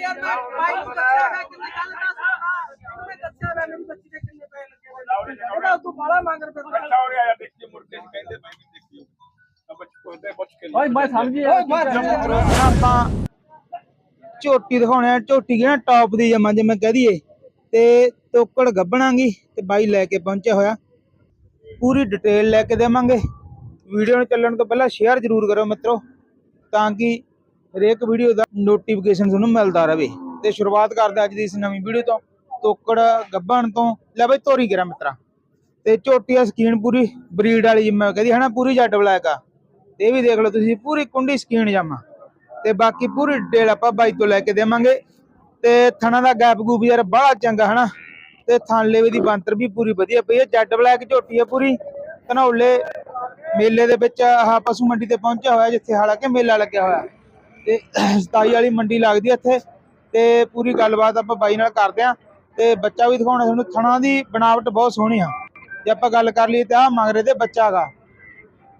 ਯਾਰ ਮੈਂ ਬਾਈ ਨੂੰ ਦੱਸਿਆ ਮੈਂ ਕਿੰਨੀ ਗੱਲ ਦੱਸ ਮੈਂ ਦੱਸਿਆ ਮੈਂ ਮੈਨੂੰ ਬੱਚੀ ਦੇ ਕਿੰਨੇ ਪੈਸੇ ਲੱਗੇ ਨੇ। ਇਹਦਾ ਤੂੰ ਬਾਲਾ ਮੰਗ ਰੁਪਏ ਤੂੰ ਅੱਛਾ ਹੋ ਰਿਹਾ ਦੇਖੀ ਮੁੜ ਕੇ ਕਹਿੰਦੇ ਮੈਂ ਵੀ ਦੇਖੀ ਅਬ ਪੁੱਛਦੇ ਪੁੱਛ ਕੇ ਓਏ ਮੈਂ ਸਮਝੀ ਓਏ ਬਾਹਰ ਆਪਾਂ ਝੋਟੀ ਦਿਖਾਉਣੇ ਆ ਝੋਟੀ ਨਾ ਟੌਪ ਦੀ ਜਮਾ ਜਿਵੇਂ ਕਹਿ ਦਈਏ। ਤੇ ਤੋਕੜ ਗੱਬਣਾਂਗੀ ਤੇ ਬਾਈ ਲੈ ਕੇ ਪਹੁੰਚਿਆ ਹੋਇਆ। ਪੂਰੀ ਡਿਟੇਲ ਲੈ ਕੇ ਦੇਵਾਂਗੇ। ਵੀਡੀਓ ਨੂੰ ਚੱਲਣ ਤੋਂ ਪਹਿਲਾਂ ਸ਼ੇਅਰ ਜ਼ਰੂਰ ਕਰੋ ਮਿੱਤਰੋ ਤਾਂ ਕਿ ਹਰੇਕ ਵੀਡੀਓ ਦਾ ਨੋਟੀਫਿਕੇਸ਼ਨ ਤੁਹਾਨੂੰ ਮਿਲਦਾ ਰਹੇ ਤੇ ਸ਼ੁਰੂਆਤ ਕਰਦੇ ਅੱਜ ਦੀ ਇਸ ਨਵੀਂ ਵੀਡੀਓ ਤੋਂ। ਤੋਕੜ ਗੱਬਣ ਤੋਂ। ਲੈ ਬਈ ਤੋਰੀ ਕਰਾਂ ਮਿੱਤਰਾ। ਤੇ ਝੋਟੀ ਸਕੀਨ ਪੂਰੀ ਬਰੀਡ ਵਾਲੀ ਜਿਵੇਂ ਕਹਦੀ ਹਨਾ ਪੂਰੀ ਜੱਟ ਬਲੈਕ ਆ। ਇਹ ਵੀ ਦੇਖ ਲਓ ਤੁਸੀਂ, ਪੂਰੀ ਕੁੰਡੀ ਸਕੀਨ ਜਾਮਾ ਤੇ ਬਾਕੀ ਪੂਰੀ ਡਿਟੇਲ ਆਪਾਂ ਬਾਈ ਤੋਂ ਲੈ ਕੇ ਦੇਵਾਂਗੇ। ਤੇ ਥਣਾ ਦਾ ਗੈਪ ਗੂਪ ਯਾਰ ਬੜਾ ਚੰਗਾ, ਹਨਾ? ਤੇ ਥਣ ਦੀ ਬੰਤਰ ਵੀ ਪੂਰੀ ਵਧੀਆ ਪਈ ਹੈ ਜੱਟ ਬਲੈਕ ਝੋਟੀ ਹੈ ਪੂਰੀ। ਧਨੌਲੇ ਮੇਲੇ ਦੇ ਵਿੱਚ ਆਹ ਪਸ਼ੂ ਮੰਡੀ ਤੇ ਪਹੁੰਚਿਆ ਹੋਇਆ, ਜਿੱਥੇ ਹਾਲਾਂਕਿ ਮੇਲਾ ਲੱਗਿਆ ਹੋਇਆ। ਤੇ 27 ਵਾਲੀ ਮੰਡੀ ਲੱਗਦੀ ਹੈ ਇੱਥੇ ਤੇ ਪੂਰੀ ਗੱਲਬਾਤ ਆਪਾਂ ਬਾਈ ਨਾਲ ਕਰਦੇ ਆਂ ਤੇ ਬੱਚਾ ਵੀ ਦਿਖਾਉਣਾ ਤੁਹਾਨੂੰ ਥਣਾ ਦੀ ਬਣਾਵਟ ਬਹੁਤ ਸੋਹਣੀ ਆ ਜੇ ਆਪਾਂ ਗੱਲ ਕਰ ਲਈਏ ਤੇ ਆ ਮਗਰੇ ਤੇ ਬੱਚਾ ਹੈਗਾ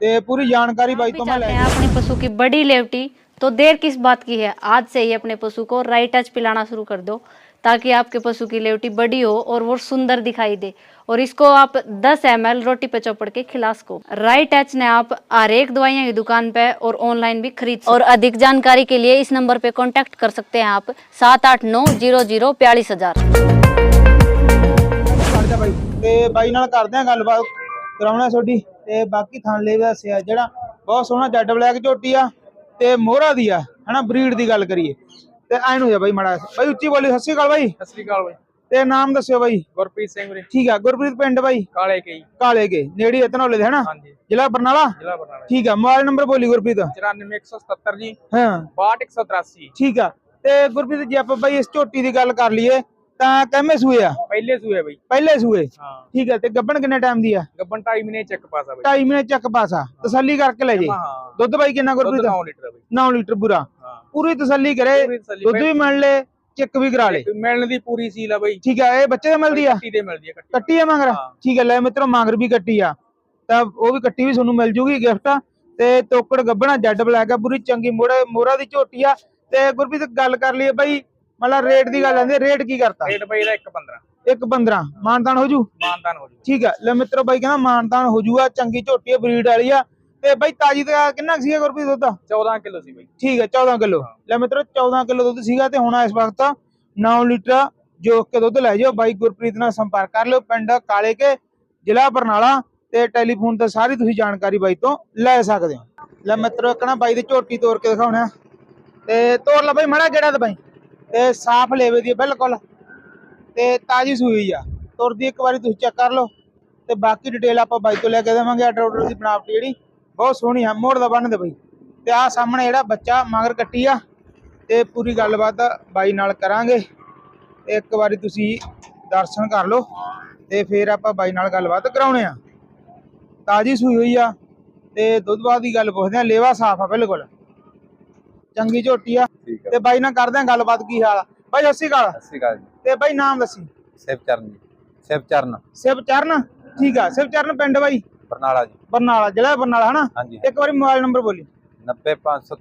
ਤੇ ਪੂਰੀ ਜਾਣਕਾਰੀ ਬਾਈ भी ਤੋਂ ਮੈਂ चाहते ਲੈ हैं अपने पशु की बड़ी लेवटी तो देर किस बात की है आज से ही अपने पशु को राइट टच पिलाना शुरू कर दो ताकि आपके पशु की लेवटी बड़ी हो और वो सुंदर दिखाई दे और इसको आप 10 एम रोटी पे चौपड़ के खिला सको राइट टच ने आप हर एक दवाइयाँ की दुकान पे और ऑनलाइन भी खरीद सकते और अधिक जानकारी के लिए इस नंबर पे कांटेक्ट कर सकते हैं आप सात आठ नौ जीरो जीरो बयालीस हजार ਕਰ ਜਾ ਬਾਈ ਤੇ ਬਾਈ ਨਾਲ ਕਰਦੇ ਆ ਗੱਲਬਾਤ ਕਰਾਉਣਾ ਤੁਹਾਡੀ ਤੇ ਬਾਕੀ ਥਣ ਲੈ ਦਾ ਸਿਆ ਜਿਹੜਾ ਬਹੁਤ ਸੋਹਣਾ ਜੱਡ ਬਲੈਕ ਝੋਟੀ ਆ ਤੇ ਮੋਹਰਾ ਦੀ ਆ ਹਨਾ ਬਰੀਡ ਦੀ ਗੱਲ ਕਰੀਏ ਤੇ ਐਨ ਹੋ ਜਾ ਬਾਈ ਮੜਾ ਬਾਈ ਉੱਚੀ ਬੋਲੀ ਸਤਿ ਸ਼੍ਰੀ ਅਕਾਲ ਬਾਈ। ਸਤਿ ਸ੍ਰੀ ਅਕਾਲ ਬਾਈ। ਤੇ ਨਾਮ ਦੱਸਿਓ ਬਾਈ। ਗੁਰਪ੍ਰੀਤ ਸਿੰਘ ਵੀਰੇ। ਠੀਕ ਆ ਗੁਰਪ੍ਰੀਤ ਪਿੰਡ ਬਾਈ। ਕਾਲੇ ਕਈ ਕਾਲੇ ਕੇ ਨੇੜੇ ਧਨੌਲੇ ਦੇ ਹਨਾ? ਹਾਂਜੀ। ਜ਼ਿਲ੍ਹਾ ਬਰਨਾਲਾ? ਜ਼ਿਲ੍ਹਾ ਬਰਨਾਲਾ। ਠੀਕ ਆ ਮੋਬਾਈਲ ਨੰਬਰ ਬੋਲੀ ਗੁਰਪ੍ਰੀਤ। 94177 ਜੀ ਹਾਂ। 62183 ਠੀਕ ਆ ਤੇ ਗੁਰਪ੍ਰੀਤ ਜੇ ਆਪਾਂ ਬਾਈ ਇਸ ਝੋਟੀ ਦੀ ਗੱਲ ਕਰ ਲਈਏ। ਤਾਂ ਕਿੰਨੇ ਸੂਏ ਆ? ਪਹਿਲੇ ਸੂਏ ਬਈ। ਪਹਿਲੇ ਸੂਏ? ਹਾਂ। ਠੀਕ ਆ ਤੇ ਗੱਬਣ ਕਿੰਨੇ ਟਾਈਮ ਦੀ ਆ? ਗੱਬਨ 2.5 ਮਹੀਨੇ ਚੱਕ ਪਾਸਾ ਬਈ। ਢਾਈ ਮਹੀਨੇ ਚੱਕ ਪਾਸਾ ਤਸੱਲੀ ਕਰਕੇ ਲੈ ਜੇ। ਹਾਂ। ਦੁੱਧ ਬਾਈ ਕਿੰਨਾ ਗੁਰਪ੍ਰੀਤ? 9 ਲੀਟਰ ਬਈ। 9 ਲੀਟਰ ਪੂਰਾ। ਹਾਂ। ਪੂਰੀ ਤਸੱਲੀ ਕਰੇ। ਦੁੱਧ ਵੀ ਮਿਲ ਲੈ ਚੈੱਕ ਵੀ ਕਰਾ ਲੇ। ਮਿਲਣ ਦੀ ਪੂਰੀ ਸੀਲ ਆ ਬਈ। ਠੀਕ ਆ ਇਹ ਬੱਚੇ ਦੇ ਮਿਲਦੀ ਆ? ਕੱਟੀ ਦੇ ਮਿਲਦੀ ਆ ਕੱਟੀ ਆ ਮੰਗਰ? ਹਾਂ। ਠੀਕ ਆ ਲੈ ਮਿੱਤਰੋ ਮੰਗਰ ਵੀ ਕੱਟੀ ਆ। ਤਾਂ ਉਹ ਵੀ ਕੱਟੀ ਵੀ ਤੁਹਾਨੂੰ ਮਿਲ ਜੂਗੀ ਗਿਫਟ। ਤੇ ਤੋਕੜ ਗੱਬਣਾ ਜੱਡ ਬਲੈਕ ਆ ਪੂਰੀ ਚੰਗੀ ਮੋੜਾ ਮੋਰਾ ਦੀ ਝੋਟੀ ਆ। ਤੇ ਗੁਰਪ੍ਰੀਤ ਗੱਲ ਕਰ ਲਈਏ ਬਾਈ ਮਤਲਬ ਰੇਟ ਦੀ ਗੱਲ ਆਂਦੀ ਰੇਟ ਕੀ ਕਰਤਾ? ਰੇਟ ਬਈ ਦਾ 1.15 ਇੱਕ 15 ਮਾਨਤਾਨ ਹੋ ਜੂ? ਮਾਨਦਾਨ ਹੋ ਜੂ। ਠੀਕ ਆ ਲੈ ਮਿੱਤਰੋ ਬਾਈ ਕਹਿੰਦਾ ਮਾਨਤਾਨ ਹੋ ਜੂਗਾ ਚੰਗੀ ਝੋਟੀ ਬਰੀਡ ਵਾਲੀ ਆ। ਤੇ ਬਾਈ ਤਾਜੀ ਦਾ ਕਿੰਨਾ ਸੀਗਾ ਗੁਰਪ੍ਰੀਤ ਦੁੱਧ? 14 ਕਿਲੋ ਸੀ ਬਈ। ਠੀਕ ਹੈ 14 ਕਿਲੋ। ਲੈ ਮਿੱਤਰੋ 14 ਕਿਲੋ ਦੁੱਧ ਸੀਗਾ ਤੇ ਹੁਣ ਇਸ ਵਕਤ 9 ਲੀਟਰ ਜੋਕ ਕੇ ਦੁੱਧ ਲੈ ਜਾਓ। ਬਾਈ ਗੁਰਪ੍ਰੀਤ ਨਾਲ ਸੰਪਰਕ ਕਰ ਲਿਓ ਪਿੰਡ ਕਾਲੇ ਕੇ ਜ਼ਿਲ੍ਹਾ ਬਰਨਾਲਾ ਤੇ ਟੈਲੀਫੋਨ ਤੇ ਸਾਰੀ ਤੁਸੀਂ ਜਾਣਕਾਰੀ ਬਾਈ ਤੋਂ ਲੈ ਸਕਦੇ ਹੋ। ਲੈ ਮਿੱਤਰੋ ਇੱਕ ਨਾ ਬਾਈ ਦੀ ਝੋਟੀ ਤੋੜ ਕੇ ਦਿਖਾਉਣਾ। ਤੇ ਤੋੜ ਲੈ ਬਾਈ ਮੜਾ ਜਿਹੜਾ ਤੇ ਬਾਈ। ਤੇ ਸਾਫ਼ ਲੇਵੇ ਦੀ ਆ, ਬਿਲਕੁਲ। ਤੇ ਤਾਜੀ ਸੂਈ ਆ। ਤੁਰਦੀ ਇੱਕ ਵਾਰੀ ਤੁਸੀਂ ਚੈੱਕ ਕਰ ਲਓ। ਤੇ ਬਾਕੀ ਡਿਟੇਲ ਆਪਾਂ ਬਾਈ ਤੋਂ ਲੈ ਕੇ ਦੇਵਾਂਗੇ ਆਰਡਰ ਆਰਡਰ ਦੀ ਬਣਾਵਟ ਜਿਹੜੀ। ਬਹੁਤ ਸੋਹਣੀ ਆ, ਮੋੜ ਦਾ ਬੰਨ ਦੇ ਬਾਈ। ਤੇ ਆ ਸਾਹਮਣੇ ਜਿਹੜਾ ਬੱਚਾ ਮਗਰ ਕੱਟੀ ਆ। ਤੇ ਪੂਰੀ ਗੱਲਬਾਤ ਬਾਈ ਨਾਲ ਕਰਾਂਗੇ। ਤੇ ਇੱਕ ਵਾਰੀ ਤੁਸੀਂ ਦਰਸ਼ਨ ਕਰ ਲਓ। ਤੇ ਫਿਰ ਆਪਾਂ ਬਾਈ ਨਾਲ ਗੱਲਬਾਤ ਕਰਾਉਣੇ ਆ। ਤਾਜੀ ਸੂਈ ਹੋਈ ਆ। ਤੇ ਦੁੱਧ ਬਾਅਦ ਦੀ ਗੱਲ ਪੁੱਛਦੇ ਆ, ਲੇਵਾ ਸਾਫ਼ ਆ, ਬਿਲਕੁਲ। ਚੰਗੀ ਝੋਟੀ ਆ। ਠੀਕ ਹੈ ਤੇ ਬਾਈ ਨਾਲ ਕਰਦੇ ਆ ਗੱਲਬਾਤ ਕੀ ਹਾਲ ਆ? ਬਾਈ ਸਤਿ ਸ਼੍ਰੀ ਅਕਾਲ। ਸਤਿ ਸ਼੍ਰੀ ਅਕਾਲ ਜੀ। ਤੇ ਬਾਈ ਨਾਮ ਦੱਸੀ। ਸਿਵਚਰਨ ਜੀ। ਸਿਵਚਰਨ। ਸਿਵ ਚਰਨ ਠੀਕ ਆ। ਸਿਵ ਚਰਨ ਪਿੰਡ ਬਾਈ? ਬਰਨਾਲਾ ਜੀ। ਬਰਨਾਲਾ ਜ਼ਿਲ੍ਹਾ ਬਰਨਾਲਾ ਹਨਾ? ਹਾਂਜੀ ਇੱਕ ਵਾਰੀ ਮੋਬਾਈਲ ਨੰਬਰ ਬੋਲੀ। 90500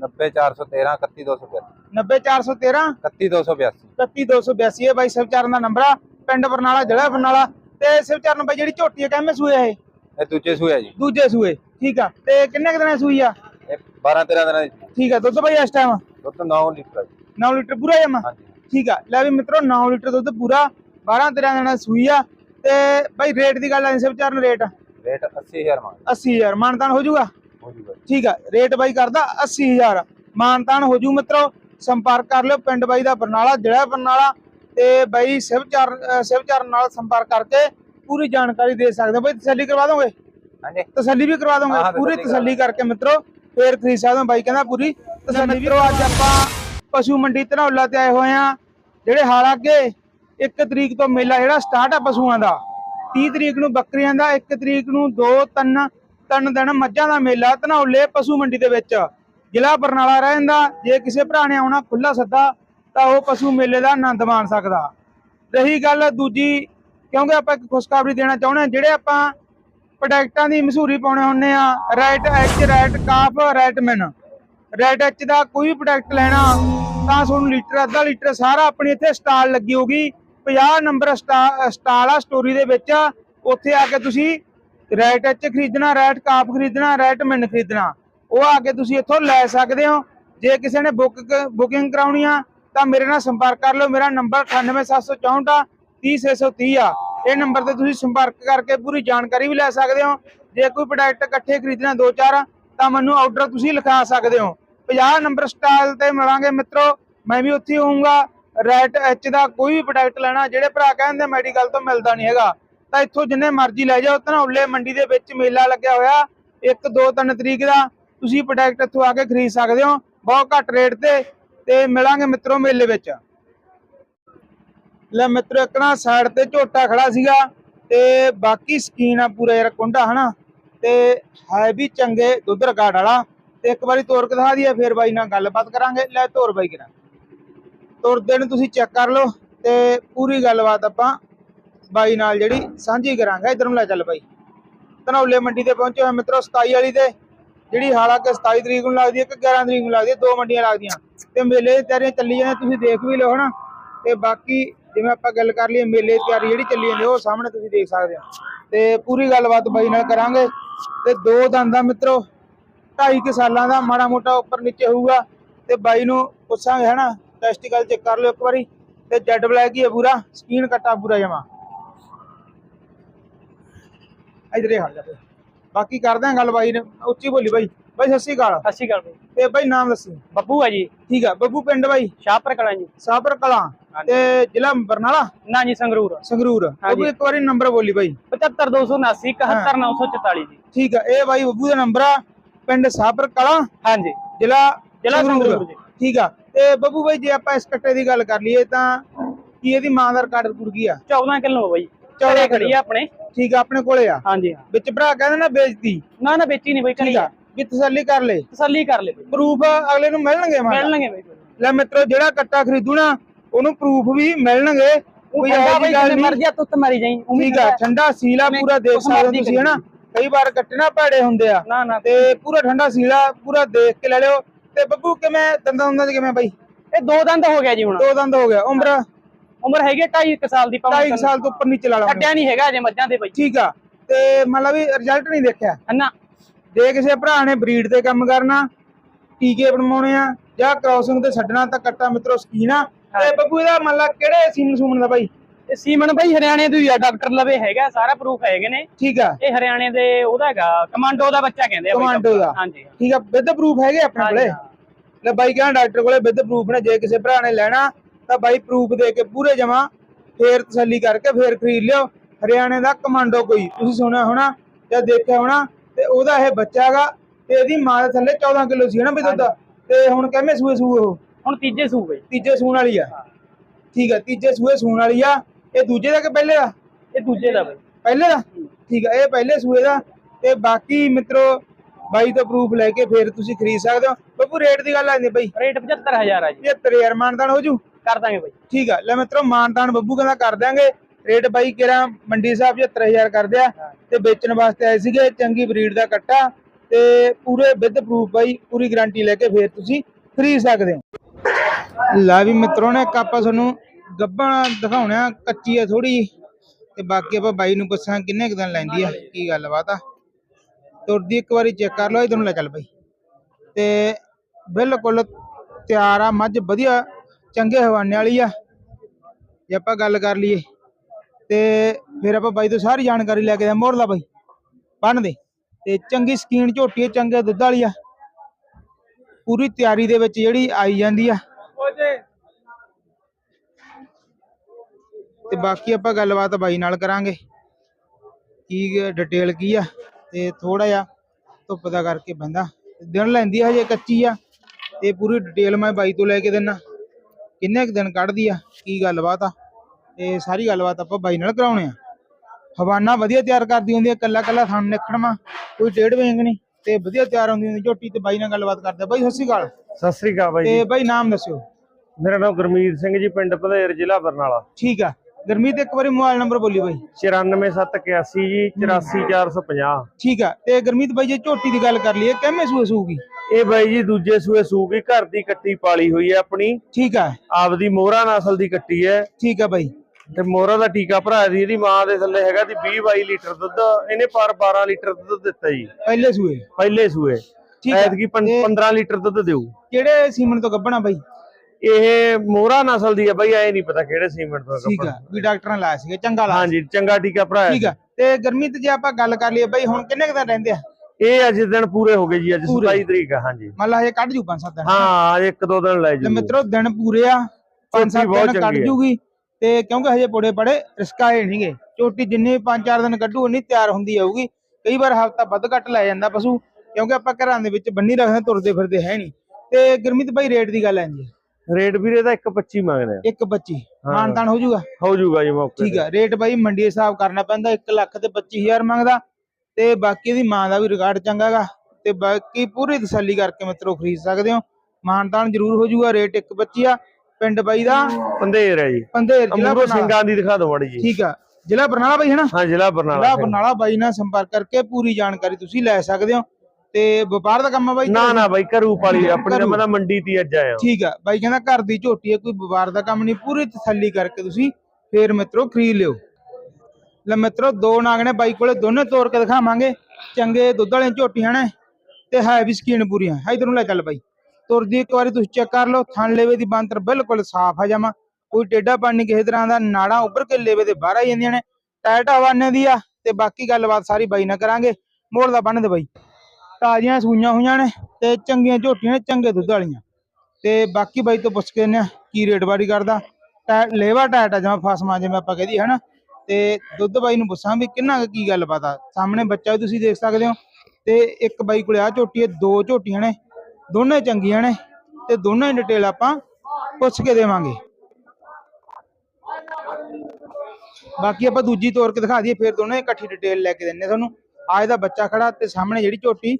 90413 31282 90413 31282 31282 ਹੈ ਬਾਈ ਸਿਵਚਰਨ ਦਾ ਨੰਬਰ ਆ। ਪਿੰਡ ਬਰਨਾਲਾ ਜ਼ਿਲ੍ਹਾ ਬਰਨਾਲਾ। ਤੇ ਸਿਵਚਰਨ ਬਾਈ ਜਿਹੜੀ ਝੋਟੀ ਹੈ ਕਿੰਨੇ ਸੂਏ ਇਹ? ਇਹ ਦੂਜੇ ਸੂਏ ਜੀ। ਦੂਜੇ ਸੂਏ ਠੀਕ ਆ। ਤੇ ਕਿੰਨੇ ਕੁ ਦਿਨਾਂ ਦੀ ਸੂਈ ਆ? ਇਹ 12 13 ਦਿਨਾਂ ਦੀ ਸੀ। ਠੀਕ ਆ ਦੁੱਧ ਬਾਈ ਇਸ ਟਾਈਮ ਦੁੱਧ 9 ਲੀਟਰ। ਜੀ 9 ਲੀਟਰ ਪੂਰਾ ਜਮਾ? ਹਾਂਜੀ। ਠੀਕ ਆ ਲੈ ਵੀ ਮਿੱਤਰੋ 9 ਲੀਟਰ ਦੁੱਧ ਪੂਰਾ 12 13 ਦਿਨਾਂ ਦੀ ਸੂਈ ਆ। ਤੇ ਬਾਈ ਰੇਟ ਦੀ ਗੱਲ ਆ ਸਿਵਚਰਨ ਰੇਟ ਰੇਟ 80000 ਮੰਗ 80000 ਮਾਨਤਾਨ ਹੋ ਜਾਊਗਾ? ਹੋ ਜੂਗਾ। ਠੀਕ ਆ ਰੇਟ ਬਾਈ ਕਰਦਾ 80000 ਮਾਨਤਾਨ ਹੋ ਜੂ ਮਿੱਤਰੋ ਸੰਪਰਕ ਕਰ ਲਿਓ ਪਿੰਡ ਬਾਈ ਦਾ ਬਰਨਾਲਾ ਜ਼ਿਲ੍ਹਾ ਬਰਨਾਲਾ। ਤੇ ਬਾਈ ਸਿਵਚਰਨ ਸਿਵਚਰਨ ਨਾਲ ਸੰਪਰਕ ਕਰਕੇ ਪੂਰੀ ਜਾਣਕਾਰੀ ਦੇ ਸਕਦੇ ਹੋ। ਬਾਈ ਤਸੱਲੀ ਕਰਵਾ ਦੋਗੇ? ਹਾਂਜੀ। ਤਸੱਲੀ ਵੀ ਕਰਵਾ ਦੋਗੇ? ਹਾਂ, ਪੂਰੀ ਤਸੱਲੀ ਤਸੱਲੀ ਕਰਕੇ ਮਿੱਤਰੋ ਫੇਰ ਖਰੀਦ ਸਕਦੇ ਬਾਈ ਕਹਿੰਦਾ ਪੂਰੀ। ਤਸੱਲੀ ਮਿੱਤਰੋ ਅੱਜ ਆਪਾਂ ਪਸ਼ੂ ਮੰਡੀ ਧਨੌਲਾ ਤੇ ਆਏ ਹੋਏ ਆ ਜਿਹੜੇ ਹਾਲਾਂਕਿ 1 ਤਰੀਕ ਤੋਂ ਮੇਲਾ ਜਿਹੜਾ ਸਟਾਰਟ ਆ ਪਸ਼ੂਆਂ ਦਾ। 30 ਤਰੀਕ ਨੂੰ ਬੱਕਰੀਆਂ ਦਾ 1 ਤਰੀਕ ਨੂੰ 2 3 ਤਿੰਨ ਦਿਨ ਮੱਝਾਂ ਦਾ ਮੇਲਾ ਧਨੌਲੇ ਪਸ਼ੂ ਮੰਡੀ ਦੇ ਵਿੱਚ। ਜ਼ਿਲ੍ਹਾ ਬਰਨਾਲਾ ਰਹਿੰਦਾ ਜੇ ਕਿਸੇ ਭਰਾ ਨੇ ਆਉਣਾ ਖੁੱਲਾ ਸੱਦਾ ਤਾਂ ਉਹ ਪਸ਼ੂ ਮੇਲੇ ਦਾ ਆਨੰਦ ਮਾਣ ਸਕਦਾ। ਰਹੀ ਗੱਲ ਦੂਜੀ ਕਿਉਂਕਿ ਆਪਾਂ ਇੱਕ ਖੁਸ਼ਖਬਰੀ ਦੇਣਾ ਚਾਹੁੰਦੇ ਹਾਂ ਜਿਹੜੇ ਆਪਾਂ ਪ੍ਰੋਡਕਟਾਂ ਦੀ ਮਸ਼ਹੂਰੀ ਪਾਉਣੇ ਹੁੰਨੇ ਆ। ਰੈਟ ਐਚ ਰੈਟ ਕਾਫ ਰੈਟਮੈਨ ਰੈਟ ਐਚ ਦਾ ਕੋਈ ਵੀ ਪ੍ਰੋਡਕਟ ਲੈਣਾ ਤਾਂ ਤੁਹਾਨੂੰ ਲੀਟਰ, ਅੱਧਾ ਲੀਟਰ ਸਾਰਾ ਆਪਣੀ ਇੱਥੇ ਸਟਾਲ ਲੱਗੀ ਹੋਗੀ 50 ਨੰਬਰ ਸਟਾ- ਸਟਾਲ ਆ ਸਟੋਰੀ ਦੇ ਵਿੱਚ। ਉੱਥੇ ਆ ਕੇ ਤੁਸੀਂ ਰੈਟ ਐਚ ਖਰੀਦਣਾ ਰੈਟ ਕਾਫ ਖਰੀਦਣਾ ਰੈਟ ਮਿੰਨ ਖਰੀਦਣਾ। ਉਹ ਆ ਕੇ ਤੁਸੀਂ ਇੱਥੋਂ ਲੈ ਸਕਦੇ ਹੋ। ਜੇ ਕਿਸੇ ਨੇ ਬੁੱਕ ਬੁਕਿੰਗ ਕਰਾਉਣੀ ਆ ਤਾਂ ਮੇਰੇ ਨਾਲ ਸੰਪਰਕ ਕਰ ਲਓ। ਮੇਰਾ ਨੰਬਰ 98764 ਆ 30630 ਆ। ਇਹ ਨੰਬਰ ਤੇ ਤੁਸੀਂ ਸੰਪਰਕ ਕਰਕੇ ਪੂਰੀ ਜਾਣਕਾਰੀ ਵੀ ਲੈ ਸਕਦੇ ਹੋ। ਜੇ ਕੋਈ ਪ੍ਰੋਡਕਟ ਇਕੱਠੇ ਖਰੀਦਣਾ ਦੋ ਚਾਰ, ਤਾਂ ਮੈਨੂੰ ਆਰਡਰ ਤੁਸੀਂ ਲਿਖਾ ਸਕਦੇ ਹੋ। 50 ਨੰਬਰ ਸਟਾਲ ਤੇ ਮਿਲਾਂਗੇ ਮਿੱਤਰੋ। ਮੈਂ ਵੀ ਉੱਥੇ ਹੋਊਂਗਾ। ਰੈਟ ਐਚ ਦਾ ਕੋਈ ਵੀ ਪ੍ਰੋਡਕਟ ਲੈਣਾ, ਜਿਹੜੇ ਭਰਾ ਕਹਿੰਦੇ ਮੈਡੀਕਲ ਤੋਂ ਮਿਲਦਾ ਨਹੀਂ ਹੈਗਾ। ਤਾਂ ਇੱਥੋਂ ਜਿੰਨੇ ਮਰਜ਼ੀ ਲੈ ਜਾਓ। ਤਾਂ ਧਨੌਲੇ ਮੰਡੀ ਦੇ ਵਿੱਚ ਮੇਲਾ ਲੱਗਿਆ ਹੋਇਆ। 1 2 3 ਤਰੀਕ ਦਾ ਤੁਸੀਂ ਪ੍ਰੋਡਕਟ ਇੱਥੋਂ ਆ ਕੇ ਖਰੀਦ ਸਕਦੇ ਹੋ। ਬਹੁਤ ਘੱਟ ਰੇਟ ਤੇ ਤੇ ਮਿਲਾਂਗੇ ਮਿੱਤਰੋ ਮੇਲੇ ਵਿੱਚ। ਲੈ ਮਿੱਤਰੋ, ਇੱਕ ਨਾ ਸਾਈਡ ਤੇ ਝੋਟਾ ਖੜਾ ਸੀਗਾ ਤੇ ਬਾਕੀ ਸਕੀਨ ਆ ਪੂਰਾ ਯਾਰ ਕੁੰਡਾ, ਹਨਾ? ਤੇ ਹੈ ਵੀ ਚੰਗੇ ਦੁੱਧ ਰਿਕਾਰਡ ਵਾਲਾ। ਤੇ ਇੱਕ ਵਾਰੀ ਤੋਰ ਕੇ ਦਿਖਾ ਦਈਏ, ਫਿਰ ਬਾਈ ਨਾਲ ਗੱਲਬਾਤ ਕਰਾਂਗੇ। ਲੈ ਤੋਰ ਬਾਈ ਕਿਰਾ ਤੁਰਦੇ ਨੂੰ ਤੁਸੀਂ ਚੈੱਕ ਕਰ ਲਓ ਤੇ ਪੂਰੀ ਗੱਲਬਾਤ ਆਪਾਂ ਬਾਈ ਨਾਲ ਜਿਹੜੀ ਸਾਂਝੀ ਕਰਾਂਗੇ। ਇਧਰ ਨੂੰ ਲੈ ਚੱਲ ਬਾਈ। ਧਨੌਲੇ ਮੰਡੀ ਤੇ ਪਹੁੰਚੇ ਹੋਏ ਮਿੱਤਰੋ 27 ਵਾਲੀ ਤੇ। ਜਿਹੜੀ ਹਾਲਾਂਕਿ 27 ਤਰੀਕ ਨੂੰ ਲੱਗਦੀ ਹੈ ਕਿ 11 ਤਰੀਕ ਨੂੰ ਲੱਗਦੀ ਹੈ, ਦੋ ਮੰਡੀਆਂ ਲੱਗਦੀਆਂ। ਤੇ ਮੇਲੇ ਦੀ ਤਿਆਰੀਆਂ ਚੱਲੀ ਜਾਂਦੀਆਂ, ਤੁਸੀਂ ਦੇਖ ਵੀ ਲਓ, ਹਨਾ? ਤੇ ਬਾਕੀ ਜਿਵੇਂ ਆਪਾਂ ਗੱਲ ਕਰ ਲਈਏ ਮੇਲੇ ਦੀ ਤਿਆਰੀ ਜਿਹੜੀ ਚੱਲੀ ਜਾਂਦੀ ਉਹ ਸਾਹਮਣੇ ਤੁਸੀਂ ਦੇਖ ਸਕਦੇ ਹੋ। ਤੇ ਪੂਰੀ ਗੱਲਬਾਤ ਬਾਈ ਨਾਲ ਕਰਾਂਗੇ। ਤੇ ਦੋ ਦੰਦ ਦਾ ਮਿੱਤਰੋ, ਢਾਈ ਕੁ ਸਾਲਾਂ ਦਾ, ਮਾੜਾ ਮੋਟਾ ਉੱਪਰ ਨੀਚੇ ਹੋਊਗਾ। ਤੇ ਬਾਈ ਨੂੰ ਪੁੱਛਾਂਗੇ, ਹਨਾ? ਟੈਸਟੀਕਲ ਚੈੱਕ ਕਰ ਲਿਓ ਇੱਕ ਵਾਰੀ। ਤੇ ਜੈਡ ਬਲੈਕ ਹੀ ਹੈ ਪੂਰਾ ਸਕੀਨ ਕੱਟਾ ਪੂਰਾ ਜਮਾ। ਇਧਰੇ ਹਟ ਜਾ ਬਈ। ਬਾਕੀ ਕਰਦੇ ਆਂ ਗੱਲ ਬਾਈ ਨੇ, ਉੱਚੀ ਬੋਲੀ ਬਾਈ। ਬਾਈ ਸਤਿ ਸ਼੍ਰੀ ਅਕਾਲ। ਸਤਿ ਸ਼੍ਰੀ ਅਕਾਲ ਬਾਈ। ਤੇ ਬਾਈ ਨਾਮ ਦੱਸੀ। ਬੱਬੂ ਆ ਜੀ। ਠੀਕ ਆ ਬੱਬੂ ਪਿੰਡ ਬਾਈ? ਸ਼ਾਹਪੁਰ ਕਲਾਂ ਜੀ। ਸਾਬਰ ਕਲਾਂ। ਤੇ ਜ਼ਿਲ੍ਹਾ ਬਰਨਾਲਾ? ਨਾ ਜੀ ਸੰਗਰੂਰ। ਸੰਗਰੂਰ। ਬੱਬੂ ਇੱਕ ਵਾਰੀ ਨੰਬਰ ਬੋਲੀ ਬਾਈ। 75279 71944 ਜੀ। ਠੀਕ ਆ ਇਹ ਬਾਈ ਬੱਬੂ ਦਾ ਨੰਬਰ ਆ ਪਿੰਡ ਸਾਬਰ ਕਲਾਂ। ਹਾਂਜੀ। ਜ਼ਿਲ੍ਹਾ ਜ਼ਿਲ੍ਹਾ ਸੰਗਰੂਰ। ਠੀਕ ਆ ਤੇ ਬੱਬੂ ਬਾਈ ਜੇ ਆਪਾਂ ਇਸ ਕੱਟੇ ਦੀ ਗੱਲ ਕਰ ਲਈਏ ਤਾਂ ਕੀ ਇਹਦੀ ਮਾਂ ਦਾ ਰਿਕਾਰਡ ਰਿਕੂਡ ਕੀ ਆ? 14 ਕਿਲੋ ਬਾਈ। 14 14 ਖੜੀ ਆ ਆਪਣੇ। ਠੀਕ ਆ ਆਪਣੇ ਕੋਲੇ ਆ। ਹਾਂਜੀ। ਵਿੱਚ ਭਰਾ ਕਹਿੰਦੇ ਨਾ ਵੇਚਦੀ ਨਾ ਨਾ ਵੇਚੀ ਨਹੀਂ ਬਾਈ ਠੀਕ ਘੜੀ ਆ ਵੀ ਤਸੱਲੀ ਕਰ ਲੈ। ਤਸੱਲੀ ਕਰ ਲੈ। ਪ੍ਰੂਫ ਅਗਲੇ ਨੂੰ ਮਿਲਣਗੇ ਮਾਂ ਮਿਲਣਗੇ ਬਾਈ ਲੈ ਮਿੱਤਰੋ ਜਿਹੜਾ ਕੱਟਾ ਖਰੀਦੂ ਨਾ ਉਹਨੂੰ ਪ੍ਰੂਫ ਵੀ ਮਿਲਣਗੇ। ਕੋਈ ਜਿਹੀ ਗੱਲ ਨਹੀਂ। ਹੱਥ ਉੱਤੇ ਮਾਰੀ ਜਾਈ ਠੀਕ ਆ। ਠੰਡਾ। ਸੀਲਾ ਪੂਰਾ ਦੇਖ ਸਕਦੇ ਤੁਸੀਂ ਹਨਾ। ਕਈ ਵਾਰ ਕੱਟਣਾ ਭੈੜੇ ਹੁੰਦੇ ਆ। ਨਾ ਨਾ। ਤੇ ਪੂਰਾ ਠੰਡਾ ਸੀਲਾ ਪੂਰਾ ਦੇਖ ਕੇ ਲੈ ਲਿਓ। ਤੇ ਬੱਬੂ ਕਿਵੇਂ ਦੰਦਾਂ ਦੰਦਾਂ ਚ ਕਿਵੇਂ ਬਾਈ? ਇਹ ਦੋ ਦੰਦ ਹੋ ਗਿਆ ਜੀ ਹੁਣ। ਦੋ ਦੰਦ ਹੋ ਗਿਆ। ਉਮਰ? ਉਮਰ ਹੈਗੀ 2.5 ਸਾਲ ਦੀ ਪਾਉਂ 2.5 ਸਾਲ ਤੋਂ ਉੱਪਰ ਨੀਚੇ ਲਾ ਲਾ। ਛੱਡਿਆ ਨਹੀਂ ਹੈਗਾ ਅਜੇ ਮੱਝਾਂ ਦੇ ਬਾਈ। ਠੀਕ ਆ। ਤੇ ਮਤਲਬ ਵੀ ਰਿਜ਼ਲਟ ਨਹੀਂ ਦੇਖਿਆ। ਨਾ। ਜੇ ਕਿਸੇ ਭਰਾ ਨੇ ਬਰੀਡ ਤੇ ਕੰਮ ਕਰਨਾ ਟੀਕੇ ਬਣਵਾਉਣੇ ਆ ਜਾਂ ਕ੍ਰਾਸਿੰਗ ਤੇ ਛੱਡਣਾ ਤਾਂ ਕੱਟਾ ਮਿੱਤਰੋ ਸਕੀਨ ਆ। ਤੇ ਬੱਬੂ ਇਹਦਾ ਮਤਲਬ ਕਿਹੜੇ ਸੀਮਨ ਸੂਮਨ ਦਾ ਬਾਈ? ਇਹ ਸੀਮਨ ਬਾਈ ਹਰਿਆਣੇ ਤੋਂ ਹੀ ਆ ਡਾਕਟਰ ਲਵੇ ਹੈਗਾ ਸਾਰਾ ਪ੍ਰੂਫ ਹੈਗੇ ਨੇ। ਠੀਕ ਆ। ਇਹ ਹਰਿਆਣੇ ਦੇ ਉਹਦਾ ਹੈਗਾ ਕਮਾਂਡੋ ਦਾ ਬੱਚਾ ਕਹਿੰਦੇ ਆ ਬਾਈ ਕਮਾਂਡੋ ਦਾ। ਹਾਂਜੀ। ਠੀਕ ਆ ਵਿਦ ਪ੍ਰੂਫ ਹੈਗੇ ਆਪਣੇ ਕੋਲੇ। ਲੈ ਬਾਈ ਕਹਿੰਦਾ ਡਾਕਟਰ ਕੋਲੇ ਵਿਦ ਪ੍ਰੂਫ ਨੇ ਜੇ ਕਿਸੇ ਭਰਾ ਨੇ ਲੈਣਾ ਤਾਂ ਬਾਈ ਪ੍ਰੂਫ ਦੇ ਕੇ ਪੂਰੇ ਜਮਾ ਫੇਰ ਤਸੱਲੀ ਕਰਕੇ ਫੇਰ ਖਰੀਦ ਲਿਓ। ਹਰਿਆਣੇ ਦਾ ਕਮਾਂਡੋ ਕੋਈ ਤੁਸੀਂ ਸੁਣਿਆ ਹੋਣਾ ਜਾਂ ਦੇਖਿਆ ਹੋਣਾ ਤੇ ਉਹਦਾ ਇਹ ਬੱਚਾ ਹੈਗਾ ਤੇ ਇਹਦੀ ਮਾਂ ਦੇ ਥੱਲੇ 14 ਕਿਲੋ ਸੀ ਨਾ ਵੀ ਦੁੱਧ। ਤੇ ਹੁਣ ਕਹਿੰਦੇ ਸੂਏ ਸੂਏ ਉਹ। ਹੁਣ ਤੀਜੇ ਸੂ ਬਾਈ। ਤੀਜੇ ਸੂਣ ਵਾਲੀ ਆ। ਠੀਕ ਆ ਤੀਜੇ ਸੂਏ ਸੂਣ ਵਾਲੀ ਆ। ਇਹ ਦੂਜੇ ਦਾ ਕਿ ਪਹਿਲੇ ਦਾ? ਇਹ ਦੂਜੇ ਦਾ ਬਾਈ। ਪਹਿਲੇ ਦਾ? ਠੀਕ ਆ ਇਹ ਪਹਿਲੇ ਸੂਏ ਦਾ। ਤੇ ਬਾਕੀ ਮਿੱਤਰੋ ਬਾਈ ਤੋਂ ਪ੍ਰੂਫ ਲੈ ਕੇ ਫੇਰ ਤੁਸੀਂ ਖਰੀਦ ਸਕਦੇ ਹੋ। ਬੱਬੂ ਰੇਟ ਦੀ ਗੱਲ ਆਂਦੀ ਬਈ। ਰੇਟ 75000 ਆ ਜੀ। 75000 ਮਾਨਦਾਨ ਹੋ ਜੂ? ਕਰ ਦਾਂਗੇ ਬਾਈ। ਠੀਕ ਆ ਲੈ ਮਿੱਤਰੋ ਮਾਨਦਾਨ ਬੱਬੂ ਕਹਿੰਦਾ ਕਰ ਦਿਆਂਗੇ। ਰੇਟ ਬਾਈ ਕਿਹੜਾ? ਮੰਡੀ ਸਾਹਿਬ 75000 ਕਰਦੇ ਆ ਤੇ ਵੇਚਣ ਵਾਸਤੇ ਆਏ ਸੀਗੇ, ਚੰਗੀ ਬਰੀਡ ਦਾ ਕੱਟਾ ਤੇ ਪੂਰੇ ਵਿਦ ਪ੍ਰੂਫ ਬਾਈ, ਪੂਰੀ ਗਾਰੰਟੀ ਲੈ ਕੇ ਫੇਰ ਤੁਸੀਂ ਖਰੀਦ ਸਕਦੇ ਹੋ। ਲਾ ਵੀ ਮਿੱਤਰੋ ਨੇ, ਇੱਕ ਆਪਾਂ ਤੁਹਾਨੂੰ ਗੱਬਣ ਦਿਖਾਉਣਾ ਕੱਚੀ ਆ ਥੋੜੀ ਤੇ ਬਾਕੀ ਆਪਾਂ ਬਾਈ ਨੂੰ ਪੁੱਛਾਂ ਕਿੰਨੇ ਕੁ ਦਿਨ ਲੈਂਦੀ ਆ, ਕੀ ਗੱਲਬਾਤ ਆ। ਤੁਰਦੀ ਇੱਕ ਵਾਰੀ ਚੈੱਕ ਕਰ ਲਓ, ਇਧਰ ਨੂੰ ਲੈ ਚੱਲ ਬਾਈ। ਤੇ ਬਿਲਕੁਲ ਤਿਆਰ ਆ, ਮੱਝ ਵਧੀਆ, ਚੰਗੇ ਹਵਾਨੇ ਵਾਲੀ ਆ। ਜੇ ਆਪਾਂ ਗੱਲ ਕਰ ਲਈਏ ਤੇ ਫਿਰ ਆਪਾਂ ਬਾਈ ਤੋਂ ਸਾਰੀ ਜਾਣਕਾਰੀ ਲੈ ਕੇ ਆ ਮੋੜ ਬਾਈ ਬੰਨ ਦੇ। ਤੇ ਚੰਗੀ ਸਕੀਨ ਝੋਟੀ ਆ, ਚੰਗੇ ਦੁੱਧ ਵਾਲੀ ਆ। ਪੂਰੀ ਤਿਆਰੀ ਦੇ ਵਿੱਚ ਜਿਹੜੀ ਆਈ ਜਾਂਦੀ ਆ। ਤੇ ਬਾਕੀ ਆਪਾਂ ਗੱਲਬਾਤ ਬਾਈ ਨਾਲ ਕਰਾਂਗੇ ਕੀ ਡਿਟੇਲ ਕੀ ਆ ਤੇ ਥੋੜਾ ਜਿਹਾ ਧੁੱਪ ਦਾ ਕਰਕੇ ਬੰਦਾ। ਦਿਨ ਲੈਂਦੀ ਹਜੇ ਕੱਚੀ ਆ ਤੇ ਪੂਰੀ ਡਿਟੇਲ ਮੈਂ ਬਾਈ ਤੋਂ ਲੈ ਕੇ ਦਿੰਨਾ। ਕਿੰਨੇ ਕੁ ਦਿਨ ਕੱਢਦੀ ਆ ਕੀ ਗੱਲਬਾਤ ਆ। ਤੇ ਸਾਰੀ ਗੱਲਬਾਤ ਆਪਾਂ ਬਾਈ ਨਾਲ ਕਰਾਉਣੇ ਆ। ਹਵਾਨਾ ਵਧੀਆ ਤਿਆਰ ਕਰਦੀ ਹੁੰਦੀ ਆ ਕੱਲਾ ਕੱਲਾ ਥਣ ਨਿਕੜਵਾ ਕੋਈ ਡੇਢ ਵੇਂਗ ਨਹੀਂ? ਤੇ ਵਧੀਆ ਤਿਆਰ ਹੁੰਦੀ ਹੁੰਦੀ ਝੋਟੀ ਤੇ ਬਾਈ ਨਾਲ ਗੱਲਬਾਤ ਕਰਦੇ। ਬਾਈ ਸਤਿ ਸ਼੍ਰੀ ਅਕਾਲ। ਸਤਿ ਸ੍ਰੀ ਅਕਾਲ ਬਾਈ ਤੇ ਬਾਈ ਨਾਮ ਦੱਸਿਓ। ਮੇਰਾ ਨਾਮ ਗੁਰਮੀਤ ਸਿੰਘ ਜੀ ਪਿੰਡ ਭਦੇਰ ਜ਼ਿਲ੍ਹਾ ਬਰਨਾਲਾ। ਠੀਕ ਆ। ਗਰਮੀਤ ਇੱਕ ਵਾਰੀ ਮੋਬਾਈਲ ਨੰਬਰ ਬੋਲੀ ਬਾਈ। 94781 ਜੀ 84450 ਠੀਕ ਆ। ਤੇ ਗਰਮੀਤ ਬਾਈ ਜੇ ਝੋਟੀ ਦੀ ਗੱਲ ਕਰ ਲਈਏ ਕਿੰਨੇ ਸੂਏ ਸੂਗੀ? ਇਹ ਬਾਈ ਜੀ ਦੂਜੇ ਸੂਏ ਸੂਗੀ ਘਰ ਦੀ ਕੱਟੀ ਪਾਲੀ ਹੋਈ ਹੈ ਆਪਣੀ। ਠੀਕ ਆ। ਆਪਦੀ ਮੋਹਰਾ ਨਸਲ ਦੀ ਕੱਟੀ ਹੈ। ਠੀਕ ਆ ਬਾਈ। ਤੇ ਮੋਹਰਾ ਦਾ ਟੀਕਾ ਭਰਾ ਦੀ ਇਹਦੀ ਮਾਂ ਦੇ ਥੱਲੇ ਹੈਗਾ ਦੀ 20 22 ਲੀਟਰ ਦੁੱਧ ਇਹਨੇ ਪਰ 12 ਲੀਟਰ ਦੁੱਧ ਦਿੱਤਾ ਜੀ। ਪਹਿਲੇ ਸੂਏ? ਪਹਿਲੇ ਸੂਏ। ਠੀਕ ਆ। ਐਤਕੀ ਪੰ- ਤੇ 15 ਲੀਟਰ ਦੁੱਧ ਦੇਊ ਕਿਹੜੇ ਸੀਮਨ ਤੋਂ ਗੱਬਣਾ ਬਾਈ? ਇਹ ਮੋਹਰਾ ਨਸਲ ਦੀ ਹੈ ਬਾਈ ਐ ਨਹੀਂ ਪਤਾ ਕਿਹੜੇ ਸੀਮੈਂਟ ਤੋਂ ਠੀਕ ਆ ਵੀ ਡਾਕਟਰਾਂ ਲਾਇਆ ਸੀਗਾ ਚੰਗਾ ਲਾਇਆ ਹਾਂਜੀ ਚੰਗਾ ਟੀਕਾ ਭਰਾਇਆ ਠੀਕ ਆ। ਤੇ ਗਰਮੀ ਤੇ ਜੇ ਆਪਾਂ ਗੱਲ ਕਰ ਲਈਏ ਬਾਈ ਹੁਣ ਕਿੰਨੇ ਦਿਨ ਰਹਿੰਦੇ ਆ? ਇਹ ਅੱਜ ਦਿਨ ਪੂਰੇ ਹੋ ਗਏ ਜੀ ਅੱਜ ਪੂਰੇ। 27 ਤਰੀਕ ਆ ਹਾਂਜੀ। ਮੰਨ ਲਾ ਇਹ ਕੱਢ ਜੂ ਪੰਜ ਸੱਤ ਦਿਨ। ਹਾਂ ਇੱਕ ਦੋ ਦਿਨ ਲੈ ਜੀ। ਮਿੱਤਰੋ ਦਿਨ ਪੂਰੇ ਆ ਪੰਜ ਸੱਤ ਬਹੁਤ ਦਿਨ ਕੱਢ। ਜੂਗੀ। ਤੇ ਕਿਉਂਕਿ ਹਜੇ ਬੜੇ ਬੜੇ ਰਿਸਕਾਏ ਨਹੀਂਗੇ ਝੋਟੀ ਜਿੰਨੇ ਪੰਜ ਚਾਰ ਦਿਨ ਕੱਢੂ ਉਨੀ ਤਿਆਰ ਹੁੰਦੀ ਆਊਗੀ ਕਈ ਵਾਰ ਹਫਤਾ ਵੱਧ ਘੱਟ ਲੈ ਜਾਂਦਾ ਪਸ਼ੂ ਕਿਉਂਕਿ ਆਪਾਂ ਘਰਾਂ ਦੇ ਵਿੱਚ ਬੰਨੀ ਰੱਖਦੇ ਤੁਰਦੇ ਫਿਰਦੇ ਹੈ ਨਹੀਂ ਤੇ ਗਰਮੀਤ ਬਾਈ ਰੇਟ ਦੀ ਗੱਲ ਆਂਦੀ ਰੇਟ ਵੀਰੇ ਦਾ 1.25 ਮੰਗਦੇ ਆ। ਇੱਕ 25 ਮਾਨਤਾਨ ਹੋ ਜਾਊਗਾ ਹੋ ਜਾਊਗਾ ਜੀ ਮੌਕੇ ਠੀਕ ਆ ਰੇਟ ਬਾਈ ਮੰਡੀ ਹਿਸਾਬ ਕਰਨਾ ਪੈਂਦਾ 1 ਲੱਖ ਤੇ 25000 ਮੰਗਦਾ। ਤੇ ਬਾਕੀ ਦੀ ਮਾਂ ਦਾ ਵੀ ਰਿਕਾਰਡ ਚੰਗਾਗਾ ਤੇ ਬਾਕੀ ਪੂਰੀ ਤਸੱਲੀ ਕਰਕੇ ਮਿੱਤਰੋ ਖਰੀਦ ਸਕਦੇ ਹੋ। ਮਾਨਤਾਨ ਜ਼ਰੂਰ ਹੋ ਜਾਊਗਾ ਰੇਟ 1.25 ਆ। ਪਿੰਡ ਬਾਈ ਦਾ? ਪੰਦੇਰ ਹੈ ਜੀ। ਪੰਦੇਰ ਜ਼ਿਲ੍ਹਾ ਅਮਰੋ ਬਰਨਾਲਾ। ਸਿੰਘਾਂ ਦੀ ਦਿਖਾ ਦਿਓ ਮਾੜੀ ਜੀ। ਠੀਕ ਆ। ਜ਼ਿਲ੍ਹਾ ਬਰਨਾਲਾ ਬਾਈ ਹੈ ਨਾ? ਹਾਂ ਜ਼ਿਲ੍ਹਾ ਬਰਨਾਲਾ ਜ਼ਿਲ੍ਹਾ। ਬਰਨਾਲਾ ਬਾਈ ਨਾਲ ਸੰਪਰਕ ਕਰਕੇ ਪੂਰੀ ਜਾਣਕਾਰੀ ਤੁਸੀਂ ਲੈ ਸਕਦੇ ਹੋ। ਤੇ ਵਪਾਰ ਦਾ ਕੰਮ ਆ ਬਾਈ ਨਾ ਨਾ ਬਾਈ ਘਰੂ ਪਾਲੀ ਆਪਣੀ ਘਰੂ। ਮੰਡੀ ਤੇ ਅੱਜ ਆਇਆ। ਠੀਕ ਆ। ਬਾਈ ਕਹਿੰਦਾ ਘਰ ਦੀ ਝੋਟੀ ਹੈ ਕੋਈ ਵਪਾਰ ਦਾ ਕੰਮ ਨਹੀਂ। ਪੂਰੀ ਤਸੱਲੀ ਕਰਕੇ ਤੁਸੀਂ ਫੇਰ ਮਿੱਤਰੋ ਖਰੀਦ ਲਿਓ। ਲੈ ਮਿੱਤਰੋ ਦੋ ਨਾਗ ਨੇ ਬਾਈ ਕੋਲੇ ਦੋਨੇ ਤੋੜ ਕੇ ਦਿਖਾਵਾਂਗੇ। ਚੰਗੇ ਦੁੱਧ ਵਾਲੀਆਂ ਝੋਟੀਆਂ ਨੇ ਤੇ ਹੈ ਵੀ ਸਕੀਨ ਪੂਰੀਆਂ। ਇਧਰ ਲੈ ਚੱਲ ਬਾਈ। ਤੁਰਦੀ ਇੱਕ ਵਾਰੀ ਤੁਸੀਂ ਚੈੱਕ ਕਰ ਲਓ, ਥਣ ਲੇਵੇ ਦੀ ਬੰਤਰ ਬਿਲਕੁਲ ਸਾਫ਼ ਆ ਜਮਾ ਕੋਈ ਟੇਢਾ ਪਾਣੀ ਕਿਸੇ ਤਰ੍ਹਾਂ ਦਾ, ਨਾੜਾ ਉੱਭਰ ਕੇ ਲੇਵੇ ਦੇ ਬਾਹਰ ਆ ਜਾਂਦੀਆਂ ਨੇ। ਟਾਇਟ ਹਵਾਨੇ ਦੀ ਆ, ਤੇ ਬਾਕੀ ਗੱਲਬਾਤ ਸਾਰੀ ਬਾਈ ਨਾਲ ਕਰਾਂਗੇ। ਮੋੜ ਦਾ ਬੰਨ ਦੇ ਬਾਈ। ਤਾਜ਼ੀਆਂ ਸੂਈਆਂ ਹੋਈਆਂ ਨੇ, ਤੇ ਚੰਗੀਆਂ ਝੋਟੀਆਂ ਨੇ, ਚੰਗੇ ਦੁੱਧ ਵਾਲੀਆਂ। ਤੇ ਬਾਕੀ ਬਾਈ ਤੋਂ ਪੁੱਛ ਕੇ ਨੇ ਕੀ ਰੇਟ ਬਾੜੀ ਕਰਦਾ। ਟੈ ਲੇਵਾ ਟਾਇਟ ਆ ਜਮਾ ਫਸਮਾ ਜਿਵੇਂ ਆਪਾਂ ਕਹਦੀ ਹਨਾ। ਤੇ ਦੁੱਧ ਬਾਈ ਨੂੰ ਪੁੱਛਾਂ ਵੀ ਕਿੰਨਾ ਕੁ ਕੀ ਗੱਲ ਪਤਾ ਸਾਹਮਣੇ ਬੱਚਾ ਵੀ ਤੁਸੀਂ ਦੇਖ ਸਕਦੇ ਹੋ। ਤੇ ਇੱਕ ਬਾਈ ਕੋਲੇ ਆ ਝੋਟੀ ਹੈ, ਦੋ ਝੋਟੀਆਂ ਨੇ। ਦੋਨੇ ਚੰਗੀਆਂ ਨੇ ਤੇ ਦੋਨਾਂ ਡਿਟੇਲ ਆਪਾਂ ਪੁੱਛ ਕੇ ਦੇਵਾਂਗੇ। ਬਾਕੀ ਆਪਾਂ ਦੂਜੀ ਤੋਰ ਕੇ ਦਿਖਾ ਦਈਏ, ਫਿਰ ਦੋਨੇ ਇਕੱਠੀ ਡਿਟੇਲ ਲੈ ਕੇ ਦਿੰਨੇ ਤੁਹਾਨੂੰ। ਆ ਇਹਦਾ ਬੱਚਾ ਖੜਾ ਤੇ ਸਾਹਮਣੇ ਜਿਹੜੀ ਝੋਟੀ,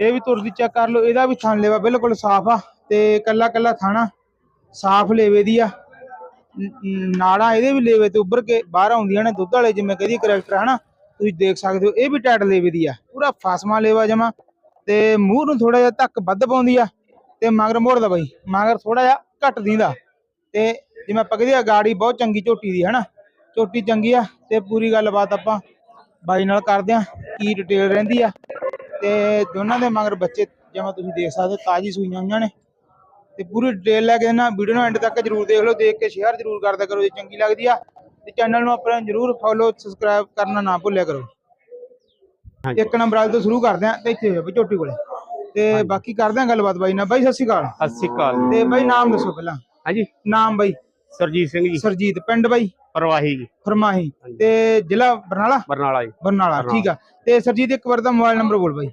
ਇਹ ਵੀ ਤੁਰਦੀ ਚੈੱਕ ਕਰ ਲਓ, ਇਹਦਾ ਵੀ ਥਣ ਲੇਵਾ ਬਿਲਕੁਲ ਸਾਫ਼ ਆ ਤੇ ਕੱਲਾ ਕੱਲਾ ਥਾਣਾ ਸਾਫ਼ ਲੇਵੇ ਦੀ ਆ। ਨ- ਨਾੜਾਂ ਇਹਦੇ ਵੀ ਲੇਵੇ ਤੇ ਉੱਭਰ ਕੇ ਬਾਹਰ ਆਉਂਦੀਆਂ ਨੇ, ਦੁੱਧ ਵਾਲੇ ਜਿਵੇਂ ਕਹਦੀ ਕਰੈਕਟਰ ਹਨਾ? ਤੁਸੀਂ ਦੇਖ ਸਕਦੇ ਹੋ, ਇਹ ਵੀ ਟਾਈਟ ਲੇਵੇ ਦੀ ਆ। ਪੂਰਾ ਫਾਸਮਾ ਲੇਵਾ ਜਮਾ। ਤੇ ਮੂੰਹ ਨੂੰ ਥੋੜਾ ਜਿਹਾ ਧੱਕ ਵੱਧ ਪਾਉਂਦੀ ਆ ਤੇ ਮਗਰ ਮੋੜਦਾ ਬਾਈ, ਮਗਰ ਥੋੜਾ ਜਿਹਾ ਘੱਟ ਦਿੰਦਾ। ਤੇ ਜਿਵੇਂ ਆਪਾਂ ਕਹਦੇ ਆ ਗਾੜੀ ਬਹੁਤ ਚੰਗੀ ਝੋਟੀ ਦੀ, ਹਨਾ? ਝੋਟੀ ਚੰਗੀ ਆ ਤੇ ਪੂਰੀ ਗੱਲਬਾਤ ਆਪਾਂ ਬਾਈ ਨਾਲ ਕਰਦੇ ਆ, ਕੀ ਡਿਟੇਲ ਰਹਿੰਦੀ ਆ। ਤੇ ਦੋਨਾਂ ਦੇ ਮਗਰ ਬੱਚੇ ਜਿਵੇਂ ਤੁਸੀਂ ਦੇਖ ਸਕਦੇ ਹੋ, ਤਾਜੀ ਸੂਈਆਂ ਹੋਈਆਂ ਨੇ। ਤੇ ਪੂਰੀ ਡਿਟੇਲ ਲੈ ਕੇ ਨਾ ਵੀਡੀਓ ਨੂੰ ਐਂਡ ਤੱਕ ਜਰੂਰ ਦੇਖ ਲਓ, ਦੇਖ ਕੇ ਸ਼ੇਅਰ ਜਰੂਰ ਕਰਦਾ ਕਰੋ, ਜੇ ਚੰਗੀ ਲੱਗਦੀ ਆ ਤੇ ਚੈਨਲ ਨੂੰ ਆਪਣਾ ਜਰੂਰ ਫੋਲੋ ਸਬਸਕ੍ਰਾਈਬ ਕਰਨਾ ਨਾ ਭੁੱਲਿਆ ਕਰੋ। ਇੱਕ ਨੰਬਰ ਵਾਲੇ ਤੋਂ ਸ਼ੁਰੂ ਕਰਦੇ ਆ ਤੇ ਇੱਥੇ ਹੋਇਆ ਬਈ ਝੋਟੀ ਕੋਲੇ। ਤੇ ਬਾਕੀ ਕਰਦੇ ਆ ਗੱਲਬਾਤ ਬਾਈ ਨਾਲ। ਬਾਈ ਸਤਿ ਸ਼੍ਰੀ ਅਕਾਲ। ਸਤਿ ਸ਼੍ਰੀ ਅਕਾਲ। ਤੇ ਬਾਈ ਨਾਮ ਦੱਸੋ ਪਹਿਲਾਂ। ਹਾਂਜੀ। ਨਾਮ ਬਾਈ। ਸਰਜੀਤ ਸਿੰਘ ਜੀ। ਸਰਜੀਤ। ਪਿੰਡ ਬਾਈ? ਪ੍ਰਵਾਹੀ ਜੀ। ਫਰਮਾਹੀ। ਤੇ ਜ਼ਿਲ੍ਹਾ ਬਰਨਾਲਾ? ਬਰਨਾਲਾ ਜੀ। ਬਰਨਾਲਾ ਠੀਕ ਆ। ਤੇ ਸਰਜੀਤ ਇੱਕ ਵਾਰ ਦਾ ਮੋਬਾਈਲ ਨੰਬਰ ਬੋਲ ਬਾਈ।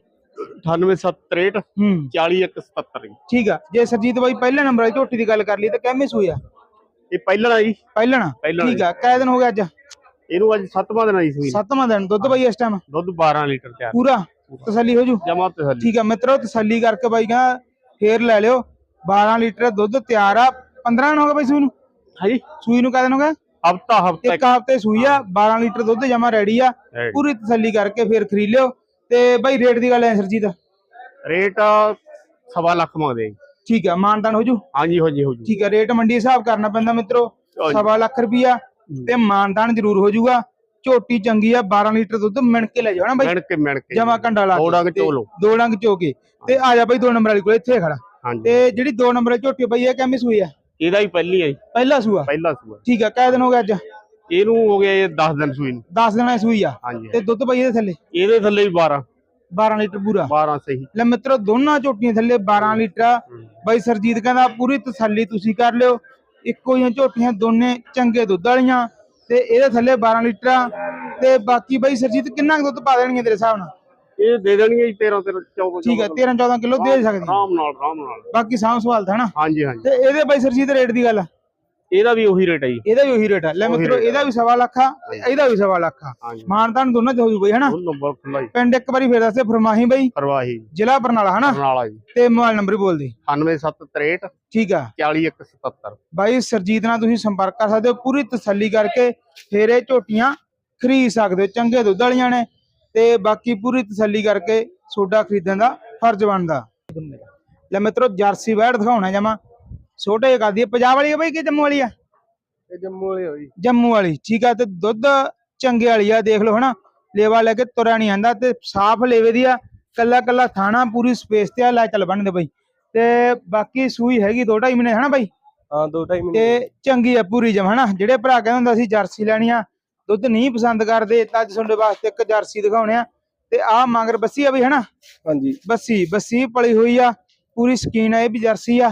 9863 ਹੂੰ। 40177 ਠੀਕ ਆ। ਜੇ ਸਰਜੀਤ ਬਾਈ ਪਹਿਲੇ ਨੰਬਰ ਵਾਲੀ ਝੋਟੀ ਦੀ ਗੱਲ ਕਰ ਲਈ ਤਾਂ ਕਿੰਨੇ ਸੂਏ ਆ? ਇਹ ਪਹਿਲਾਂ ਜੀ। ਪਹਿਲਣਾ। ਪਹਿਲਣਾ ਠੀਕ ਆ। ਕਿੰਨੇ ਦਿਨ ਹੋ ਗਏ ਅੱਜ? ਇਹਨੂੰ ਅੱਜ ਸੱਤਵਾਂ ਦਿਨ ਆਈ ਸੂਈ ਸੱਤਵਾਂ ਦਿਨ ਦੁੱਧ ਬਾਈ ਇਸ ਟਾਈਮ ਦੁੱਧ 12 ਲੀਟਰ ਤਿਆਰ। ਪੂਰਾ? ਤਸੱਲੀ ਹੋ ਜੂ? ਜਮਾ ਤਸੱਲੀ। ਠੀਕ ਆ ਮਿੱਤਰੋ ਤਸੱਲੀ ਕਰਕੇ ਬਾਈ ਕਹਿੰਦਾ ਫੇਰ ਲੈ ਲਿਓ। 12 ਲੀਟਰ ਦੁੱਧ ਤਿਆਰ ਆ। 15 ਦਿਨ ਹੋ ਗਏ ਬਾਈ ਸੂਈ ਨੂੰ? ਹਾਂਜੀ। ਸੂਈ ਨੂੰ ਕਿੰਨੇ ਦਿਨ ਹੋ ਹਫਤਾ ਹਫਤਾ ਇੱਕ ਹਫ਼ਤੇ ਸੂਈ ਆ 12 ਲੀਟਰ ਦੁੱਧ ਜਮਾ ਰੈਡੀ ਆ। ਪੂਰੀ ਤਸੱਲੀ ਕਰਕੇ ਫੇਰ ਖਰੀਦ ਲਿਓ। ਤੇ ਬਾਈ ਰੇਟ ਦੀ ਗੱਲ ਐ ਸਰਜੀਤ। ਰੇਟ ਸਵਾ ਲੱਖ ਮੰਗਦੇ ਠੀਕ ਆ ਮਾਨਦਾਨ ਹੋ ਜੂ? ਹਾਂਜੀ ਹੋ ਜੀ ਹੋ ਜੀ। ਠੀਕ ਆ ਰੇਟ ਮੰਡੀ ਹਿਸਾਬ ਕਰਨਾ ਪੈਂਦਾ ਮਿੱਤਰੋ। ਹਾਂਜੀ। ਸਵਾ ਲੱਖ ਰੁਪਈਆ। ਤੇ ਮਾਨਦਾਨ ਜ਼ਰੂਰ ਹੋ ਜਾਊਗਾ। ਝੋਟੀ ਚੰਗੀ ਆ 12 ਲੀਟਰ ਦੁੱਧ ਮਿਣ ਕੇ ਲੈ ਜਾਓ ਨਾ ਬਾਈ। ਮਿਣ ਕੇ ਮਿਣ ਕੇ ਜਮਾ ਕੰਡਾ ਲਾ ਦੋ ਡੰਗ ਤੇ ਚੋ ਲਓ। ਦੋ ਡੰਗ ਚੋ ਕੇ। ਤੇ ਆ ਜਾ ਬਾਈ ਦੋ ਨੰਬਰ ਵਾਲੀ ਕੋਲ ਇੱਥੇ ਖੜਾ। ਤੇ ਜਿਹੜੀ ਦੋ ਨੰਬਰ ਵਾਲੀ ਝੋਟੀ ਆ ਬਾਈ ਇਹ ਕਿੰਨੀ ਸੂਈ ਆ? ਇਹਦਾ ਹੀ ਪਹਿਲੀ ਹੈ ਜੀ। ਪਹਿਲਾ ਸੂਆ। ਪਹਿਲਾ ਸੂਆ। ਠੀਕ ਆ ਕਿੰਨੇ ਦਿਨ ਹੋ ਗਏ ਅੱਜ? ਇਹਨੂੰ ਹੋ ਗਿਆ ਇਹ 10 ਦਿਨ ਸੂਈ ਨੂੰ। 10 ਦਿਨਾਂ ਦੀ ਸੂਈ ਆ। ਹਾਂਜੀ। ਤੇ ਦੁੱਧ ਬਾਈ ਇਹਦੇ ਥੱਲੇ? ਇਹਦੇ ਥੱਲੇ ਵੀ 12 12 ਲੀਟਰ ਪੂਰਾ। 12 ਸਹੀ। ਲੈ ਮਿੱਤਰੋ ਦੋਨਾਂ ਝੋਟੀਆਂ ਥੱਲੇ 12 ਲੀਟਰ ਆ। ਬਾਈ ਸਰਜੀਤ ਕਹਿੰਦਾ ਪੂਰੀ ਤਸੱਲੀ ਤੁਸੀਂ ਕਰ ਲਿਓ। ਇੱਕੋ ਜਿਹੀਆਂ ਝੋਟੀਆਂ ਦੋਨੇ ਚੰਗੇ ਦੁੱਧ ਵਾਲੀਆਂ ਤੇ ਇਹਦੇ ਥੱਲੇ 12 ਲੀਟਰ ਤੇ ਬਾਕੀ ਬਾਈ ਸਰਜੀਤ ਕਿੰਨਾ ਕੁ ਦੁੱਧ ਪਾ ਦੇਣਗੇ ਤੇਰੇ ਹਿਸਾਬ ਨਾਲ? ਇਹ ਦੇ ਦੇਣਗੇ ਜੀ 13 13 14 ਠੀਕ ਆ 13 14 ਕਿਲੋ ਦੇ ਸਕਦੇ ਆ। ਆਰਾਮ ਨਾਲ ਆਰਾਮ ਨਾਲ। ਬਾਕੀ ਸਾਂਭ ਸਵਾਲ ਤਾਂ ਹਨਾ ਹਾਂਜੀ ਹਾਂਜੀ। ਤੇ ਇਹਦੇ ਬਾਈ ਸਰਜੀਤ ਰੇਟ ਦੀ ਗੱਲ ਇਹਦਾ ਵੀ ਉਹੀ ਰੇਟ ਹੈ ਜੀ। ਇਹਦਾ ਵੀ ਉਹੀ ਰੇਟ ਆ। ਲੈ ਮਿੱਤਰੋ। ਇਹਦਾ ਵੀ ਸਵਾ ਲੱਖ ਆ ਇਹਦਾ ਵੀ ਸਵਾ ਲੱਖ ਆ। ਹਾਂਜੀ। ਮਾਨਤਾਨ ਦੋਨਾਂ ਚ ਹੋ ਜੂ ਬਈ ਹਨਾ? ਪਿੰਡ ਇੱਕ ਵਾਰੀ ਫੇਰ ਦੱਸੇ ਫਰਮਾਹੀ ਬਾਈ। ਪਰਵਾਹੀ ਜ਼ਿਲ੍ਹਾ ਬਰਨਾਲਾ ਹਨਾ? ਬਰਨਾਲਾ ਜੀ। ਤੇ ਮੋਬਾਈਲ ਨੰਬਰ ਹੀ ਬੋਲ ਦੇ 9763 ਠੀਕ ਆ। 40177 ਬਾਈ ਸਰਜੀਤ ਨਾਲ ਤੁਸੀਂ ਸੰਪਰਕ ਕਰ ਸਕਦੇ ਹੋ ਪੂਰੀ ਤਸੱਲੀ ਕਰਕੇ ਫੇਰ ਝੋਟੀਆਂ ਖਰੀਦ ਸਕਦੇ ਹੋ ਚੰਗੇ ਦੁੱਧ ਵਾਲੀਆਂ ਨੇ। ਤੇ ਬਾਕੀ ਪੂਰੀ ਤਸੱਲੀ ਕਰਕੇ ਸੋਡਾ ਖਰੀਦਣ ਦਾ ਫਰਜ਼ ਬਣਦਾ। ਲੈ ਮਿੱਤਰੋ ਜਰਸੀ ਵੈੜ ਦਿਖਾਉਣਾ ਜਮਾ। ਛੋਟੇ ਜਿਹੇ ਕਰਦੀ ਹੈ ਪੰਜਾਬ ਵਾਲੀ ਹੈ ਬਾਈ ਕਿ ਜੰਮੂ ਵਾਲੀ ਆ? ਇਹ ਜੰਮੂ ਵਾਲੇ ਹੋਈ ਜੰਮੂ ਵਾਲੀ ਠੀਕ ਆ। ਤੇ ਦੁੱਧ ਚੰਗੇ ਵਾਲੀ ਆ ਦੇਖ ਲਓ ਹਨਾ। ਲੇਵਾ ਲੈ ਕੇ ਤੁਰਿਆ ਨਹੀਂ ਆਂਦਾ ਤੇ ਸਾਫ਼ ਲੇਵੇ ਦੀ ਆ। ਕੱਲਾ ਕੱਲਾ ਥਾਣਾ ਪੂਰੀ ਸਪੇਸ ਤੇ ਆ। ਲੈ ਚੱਲ ਬਣਦੇ ਬਾਈ। ਤੇ ਬਾਕੀ ਸੂਈ ਹੈਗੀ ਦੋ ਢਾਈ ਮਹੀਨੇ ਹਨਾ ਬਾਈ? ਹਾਂ ਦੋ ਢਾਈ ਮਹੀਨੇ। ਤੇ ਚੰਗੀ ਆ ਪੂਰੀ ਜਮ ਹਨਾ। ਜਿਹੜੇ ਭਰਾ ਕਹਿੰਦੇ ਹੁੰਦਾ ਸੀ ਜਰਸੀ ਲੈਣੀ ਆ। ਦੁੱਧ ਨਹੀਂ ਪਸੰਦ ਕਰਦੇ ਤਾਂ ਅੱਜ ਤੁਹਾਡੇ ਵਾਸਤੇ ਇੱਕ ਜਰਸੀ ਦਿਖਾਉਣੇ ਆ। ਤੇ ਆ ਮਗਰ ਬੱਸੀ ਆ ਬਈ ਹਨਾ? ਹਾਂਜੀ। ਬੱਸੀ ਬੱਸੀ ਪਲੀ ਹੋਈ ਆ। ਪੂਰੀ ਸਕੀਨ ਆ ਇਹ ਵੀ ਜਰਸੀ ਆ।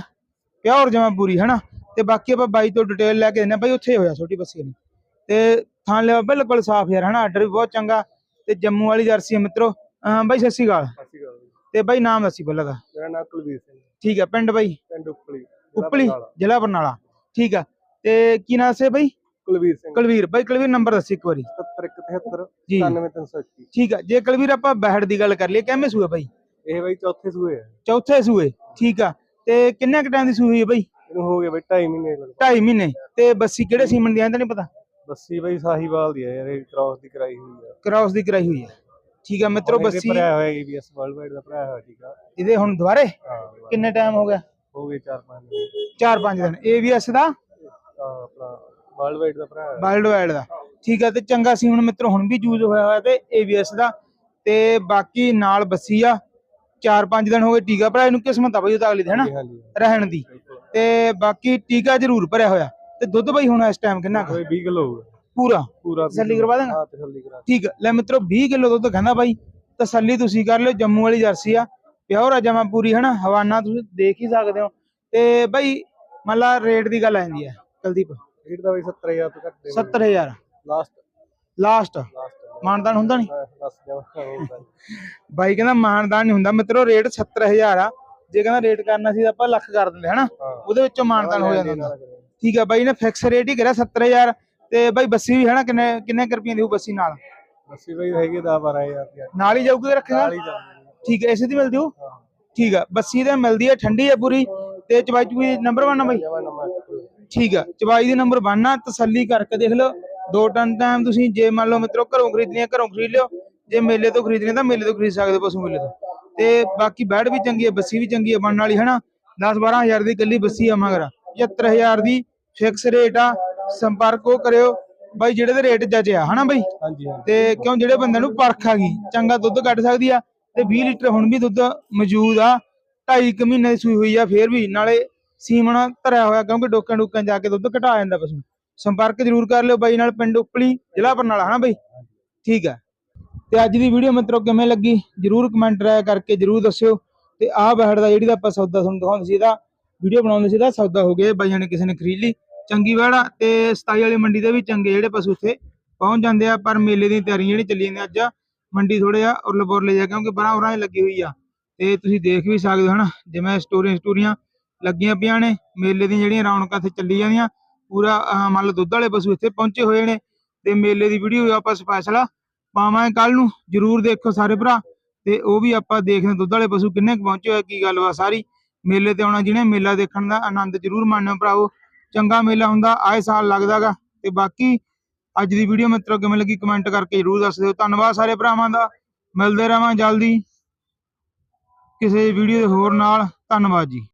ਪਿਓਰ ਜਮਾ ਪੂਰੀ ਹਨਾ? ਤੇ ਬਾਕੀ ਆਪਾਂ ਬਾਈ ਤੋਂ ਡਿਟੇਲ ਲੈ ਕੇ ਆ ਬਾਈ ਉੱਥੇ ਹੋਇਆ ਛੋਟੀ ਬੱਸੀ ਵਾਲੀ। ਤੇ ਥਾਂ ਲਿਆ ਬਿਲਕੁਲ ਸਾਫ਼ ਯਾਰ ਹਨਾ? ਆਰਡਰ ਵੀ ਬਹੁਤ ਚੰਗਾ। ਤੇ ਜੰਮੂ ਵਾਲੀ ਜਰਸੀ ਆ ਮਿੱਤਰੋ। ਬਾਈ ਸਤਿ ਸ਼੍ਰੀ ਅਕਾਲ। ਤੇ ਬਾਈ ਨਾਮ ਦੱਸੀ ਦਾ ਮੇਰਾ ਨਾਮ ਕੁਲਵੀਰ ਸਿੰਘ ਠੀਕ ਆ ਪਿੰਡ ਬਾਈ? ਪਿੰਡ ਉਪਲੀ ਉਪਲੀ। ਜ਼ਿਲ੍ਹਾ ਬਰਨਾਲਾ। ਠੀਕ ਆ। ਤੇ ਕੀ ਨਾਮ ਸੇ ਬਾਈ? ਕੁਲਵੀਰ ਸਿੰਘ। ਕੁਲਵੀਰ। ਬਾਈ ਕੁਲਵੀਰ ਨੰਬਰ ਦੱਸੀ ਇੱਕ ਵਾਰੀ। 7173 ਜੀ। 99321 ਠੀਕ ਆ। ਜੇ ਕੁਲਵੀਰ ਆਪਾਂ ਬਹਿੜ ਦੀ ਗੱਲ ਕਰ ਲਈਏ ਕਿਵੇਂ ਸੂਏ ਬਾਈ? ਇਹ ਬਾਈ ਚੌਥੇ ਸੂਏ ਹੈ ਚੌਥੇ ਸੂਏ। ਠੀਕ ਆ। ਤੇ ਕਿੰਨੇ ਕ ਟਾਈਮ ਦੀ ਸੂਈ ਹੈ ਬਾਈ? ਇਹਨੂੰ ਹੋ ਗਏ ਬਾਈ ਢਾਈ ਮਹੀਨੇ ਲਗਭਗ ਢਾਈ ਮਹੀਨੇ। ਤੇ ਬੱਸੀ ਕਿਹੜੇ ਸੀਮਨ ਦੀ ਆਂਦਾ ਨਹੀਂ ਪਤਾ? ਬੱਸੀ ਬਾਈ ਸਾਹੀਵਾਲ ਦੀ ਹੈ ਯਾਰ ਇਹ ਕ੍ਰਾਸ ਦੀ ਕਰਾਈ ਹੋਈ ਹੈ ਕ੍ਰਾਸ ਦੀ ਕਰਾਈ ਹੋਈ ਹੈ ਠੀਕ ਆ ਮਿੱਤਰੋ ਬੱਸੀ ਭਰਾਇਆ ਹੋਇਆ ਏਬੀਐਸ ਵਰਲਡ ਵਾਈਡ ਦਾ ਭਰਾਇਆ ਹੋਇਆ ਠੀਕ ਆ। ਇਹਦੇ ਹੁਣ ਦੁਬਾਰੇ? ਹਾਂ ਕਿੰਨੇ ਟਾਈਮ ਹੋ ਗਿਆ? ਹੋ ਗਏ 4-5 4-5 ਦਿਨ। ABS ਦਾ? ਆਪਣਾ ਵਰਲਡ ਵਾਈਡ ਦਾ ਭਰਾਇਆ ਵਰਲਡ ਵਾਈਡ ਦਾ। ਠੀਕ ਆ ਤੇ ਚੰਗਾ ਸੀਮਨ ਮਿੱਤਰੋ ਹੁਣ ਵੀ ਯੂਜ਼ ਹੋਇਆ ਹੋਇਆ ਤੇ ABS ਦਾ। ਤੇ ਬਾਕੀ ਨਾਲ ਬੱਸੀ ਆ। 4-5 ਦਿਨ ਹੋ ਗਏ ਟੀਕਾ ਭਰਾ ਇਹਨੂੰ ਕਿਸਮਤ ਆ ਬਈ ਉਹ ਤਾਂ ਅਗਲੀ ਦੀ ਹੈਨਾ ਹਾਂਜੀ ਰਹਿਣ ਦੀ। ਤੇ ਬਾਕੀ ਟੀਕਾ ਜ਼ਰੂਰ ਭਰਿਆ ਹੋਇਆ। ਤੇ ਦੁੱਧ ਬਈ ਹੁਣ ਇਸ ਟਾਈਮ ਕਿੰਨਾ ਕੁ? ਕੋਈ 20 ਕਿਲੋ ਹੋਊਗਾ। ਪੂਰਾ? ਪੂਰਾ ਤਸੱਲੀ ਕਰਵਾ ਦੇਂਗਾ? ਹਾਂ ਤਸੱਲੀ ਕਰਾ ਠੀਕ ਆ। ਲੈ ਮਿੱਤਰੋ 20 ਕਿਲੋ ਦੁੱਧ ਕਹਿੰਦਾ ਬਾਈ। ਤਸੱਲੀ ਤੁਸੀਂ ਕਰ ਲਿਓ ਜੰਮੂ ਵਾਲੀ ਜਰਸੀ ਆ। ਪਿਓਰ ਆ ਜਮਾ ਪੂਰੀ ਹਨਾ ਹਵਾਨਾ ਤੁਸੀਂ ਦੇਖ ਹੀ ਸਕਦੇ ਹੋ। ਤੇ ਬਾਈ ਮੰਨ ਲਾ ਰੇਟ ਦੀ ਗੱਲ ਆਂਦੀ ਹੈ ਕੁਲਦੀਪ। ਰੇਟ ਦਾ ਬਾਈ 70000 ਤੋਂ ਘੱਟ 70000 ਲਾਸਟ ਲਾਸਟ ਲਾਸਟ ਮਾਨਦਾਨ ਹੁੰਦਾ ਨਹੀਂ? ਬਾਈ ਕਹਿੰਦਾ ਮਾਨਦਾਨ ਨਹੀਂ ਹੁੰਦਾ। ਮਿੱਤਰੋ ਰੇਟ 70000 ਆ। ਜੇ ਕਹਿੰਦਾ ਰੇਟ ਕਰਨਾ ਸੀ ਆਪਾਂ ਲੱਖ ਕਰ ਦਿੰਦੇ ਹਨਾ? ਉਹਦੇ ਵਿੱਚੋਂ ਮਾਨਦਾਨ ਹੋ ਜਾਂਦਾ ਹੁੰਦਾ। ਠੀਕ ਆ ਬਾਈ ਨੇ ਫਿਕਸ ਰੇਟ ਹੀ ਕਰਿਆ 70000 ਤੇ ਬਾਈ ਬੱਸੀ ਵੀ ਹਨਾ? ਕਿੰਨੇ ਕਿੰਨੇ ਰੁਪਈਆਂ ਦੀ ਹੋਊ ਬੱਸੀ ਨਾਲ? ਬੱਸੀ ਬਾਈ ਹੈਗੀ 10 12000 ਰੁਪਇਆ ਨਾਲ ਹੀ ਜਾਊਗੀ ਰੱਖੇਗਾ ਠੀਕ ਹੈ ਇਸੇ ਦੀ ਮਿਲਦੀ ਹੋ। ਠੀਕ ਆ ਬੱਸੀ ਤੇ ਮਿਲਦੀ ਹੈ ਠੰਡੀ ਹੈ ਪੂਰੀ। ਤੇ ਚਵਾਈ ਚੂਈ ਨੰਬਰ 1 ਆ ਬਾਈ? ਠੀਕ ਆ ਚਵਾਈ ਦੀ ਨੰਬਰ 1 ਆ। ਤਸੱਲੀ ਕਰਕੇ ਦੇਖ ਲਓ। ਦੋ ਟਨ ਟਾਈਮ ਤੁਸੀਂ ਜੇ ਮੰਨ ਲਓ ਮਿੱਤਰੋ ਘਰੋਂ ਖਰੀਦਣੀ ਹੈ ਘਰੋਂ ਖਰੀਦ ਲਿਓ। ਜੇ ਮੇਲੇ ਤੋਂ ਖਰੀਦਣੀ ਹੈ ਤਾਂ ਮੇਲੇ ਤੋਂ ਖਰੀਦ ਸਕਦੇ ਹੋ ਪਸ਼ੂ ਮੇਲੇ ਤੋਂ। ਤੇ ਬਾਕੀ ਬੈੜ ਵੀ ਚੰਗੀ ਹੈ ਬੱਸੀ ਵੀ ਚੰਗੀ ਹੈ ਬਣਨ ਵਾਲੀ ਹਨਾ? 10 12000 ਦੀ ਇਕੱਲੀ ਬੱਸੀ ਆ ਮਗਰ। 75000 ਦੀ ਫਿਕਸ ਰੇਟ ਆ ਸੰਪਰਕ ਉਹ ਕਰਿਓ। ਬਾਈ ਜਿਹੜੇ ਦੇ ਰੇਟ ਜੱਜਿਆ ਹਨਾ ਬਾਈ? ਹਾਂਜੀ ਤੇ ਕਿਉਂ ਜਿਹੜੇ ਬੰਦੇ ਨੂੰ ਪਰਖ ਆ ਗਈ ਚੰਗਾ ਦੁੱਧ ਕੱਢ ਸਕਦੀ ਆ ਤੇ 20 ਲੀਟਰ ਹੁਣ ਵੀ ਦੁੱਧ ਮੌਜੂਦ ਆ ਢਾਈ ਕੁ ਮਹੀਨੇ ਦੀ ਸੂਈ ਹੋਈ ਆ ਫੇਰ ਵੀ ਨਾਲੇ ਸੀਮਣ ਧਰਿਆ ਹੋਇਆ ਕਿਉਂਕਿ ਡੋਕਾਂ ਡੋਕਾਂ ਜਾ ਕੇ ਦੁੱਧ ਘਟਾ ਜਾਂਦਾ ਪਸ਼ੂ। ਸੰਪਰਕ ਜ਼ਰੂਰ ਕਰ ਲਿਓ ਬਾਈ ਨਾਲ, ਪਿੰਡ ਉਪਲੀ, ਜ਼ਿਲ੍ਹਾ ਬਰਨਾਲਾ, ਹਨਾ ਬਾਈ? ਠੀਕ ਆ। ਤੇ ਅੱਜ ਦੀ ਵੀਡੀਓ ਮਿੱਤਰੋ ਕਿਵੇਂ ਲੱਗੀ? ਜਰੂਰ ਕਮੈਂਟ ਰਾਇ ਕਰਕੇ ਜਰੂਰ ਦੱਸਿਓ। ਤੇ ਆਹ ਬਹਿੜ ਦਾ ਜਿਹੜੀ ਦਾ ਆਪਾਂ ਸੌਦਾ ਤੁਹਾਨੂੰ ਦਿਖਾਉਂਦੇ ਸੀ, ਇਹਦਾ ਵੀਡੀਓ ਬਣਾਉਂਦੇ ਸੀ, ਇਹਦਾ ਸੌਦਾ ਹੋ ਗਿਆ ਬਾਈਆਂ ਨੇ ਕਿਸੇ ਨੇ ਖਰੀਦ ਲਈ। ਚੰਗੀ ਵੜਾ ਤੇ 27 ਵਾਲੀ ਮੰਡੀ ਦੇ ਵੀ ਚੰਗੇ ਜਿਹੜੇ ਪਸ਼ੂ ਉੱਥੇ ਪਹੁੰਚ ਜਾਂਦੇ ਆ, ਪਰ ਮੇਲੇ ਦੀ ਤਿਆਰੀਆਂ ਜਿਹੜੀ ਚੱਲੀ ਜਾਂਦੀਆਂ ਅੱਜ, ਮੰਡੀ ਥੋੜੇ ਆ ਉਰਲ ਬੁਰਲੇ ਜਾ ਕਿਉਂਕਿ ਬਰਾਂ ਉਰਾਂ ਲੱਗੀ ਹੋਈ ਆ। ਤੇ ਤੁਸੀਂ ਦੇਖ ਵੀ ਸਕਦੇ ਹੋ, ਹਨਾ, ਜਿਵੇਂ ਸਟੋਰੀਆਂ ਸਟੋਰੀਆਂ ਲੱਗੀਆਂ ਪਈਆਂ ਨੇ, ਮੇਲੇ ਦੀਆਂ ਜਿਹੜੀਆਂ ਰੌਣਕਾਂ ਇੱਥੇ ਚੱਲੀ ਜਾਂਦੀਆਂ ਪੂਰਾ ਆਹ ਮੰਨ ਲਓ ਦੁੱਧ ਵਾਲੇ ਪਸ਼ੂ ਇੱਥੇ ਪਹੁੰਚੇ ਹੋਏ ਨੇ ਤੇ ਮੇਲੇ ਦੀ ਵੀਡੀਓ ਆਪਾਂ ਸਪੈਸ਼ਲ ਪਾਵਾਂਗੇ ਕੱਲ ਨੂੰ, ਜਰੂਰ ਦੇਖੋ ਸਾਰੇ ਭਰਾ ਤੇ ਉਹ ਵੀ ਆਪਾਂ ਦੇਖਦੇ ਹਾਂ ਦੁੱਧ ਵਾਲੇ ਪਸ਼ੂ ਕਿੰਨੇ ਕੁ ਪਹੁੰਚੇ ਹੋਏ ਕੀ ਗੱਲਬਾਤ ਸਾਰੀ। ਮੇਲੇ ਤੇ ਆਉਣਾ ਜਿਹਨੇ ਮੇਲਾ ਦੇਖਣ ਦਾ ਆਨੰਦ ਜਰੂਰ ਮਾਣਿਓ ਭਰਾਵੋ, ਚੰਗਾ ਮੇਲਾ ਹੁੰਦਾ, ਆਏ ਸਾਲ ਲੱਗਦਾਗਾ ਤੇ ਬਾਕੀ ਅੱਜ ਦੀ ਵੀਡੀਓ ਮਿੱਤਰੋ ਕਿਵੇਂ ਲੱਗੀ ਕਮੈਂਟ ਕਰਕੇ ਜਰੂਰ ਦੱਸ ਦਿਓ। ਧੰਨਵਾਦ ਸਾਰੇ ਭਰਾਵਾਂ ਦਾ, ਮਿਲਦੇ ਰਵਾਂ ਜਲਦੀ ਕਿਸੇ ਵੀਡੀਓ ਦੇ ਹੋਰ ਨਾਲ, ਧੰਨਵਾਦ ਜੀ।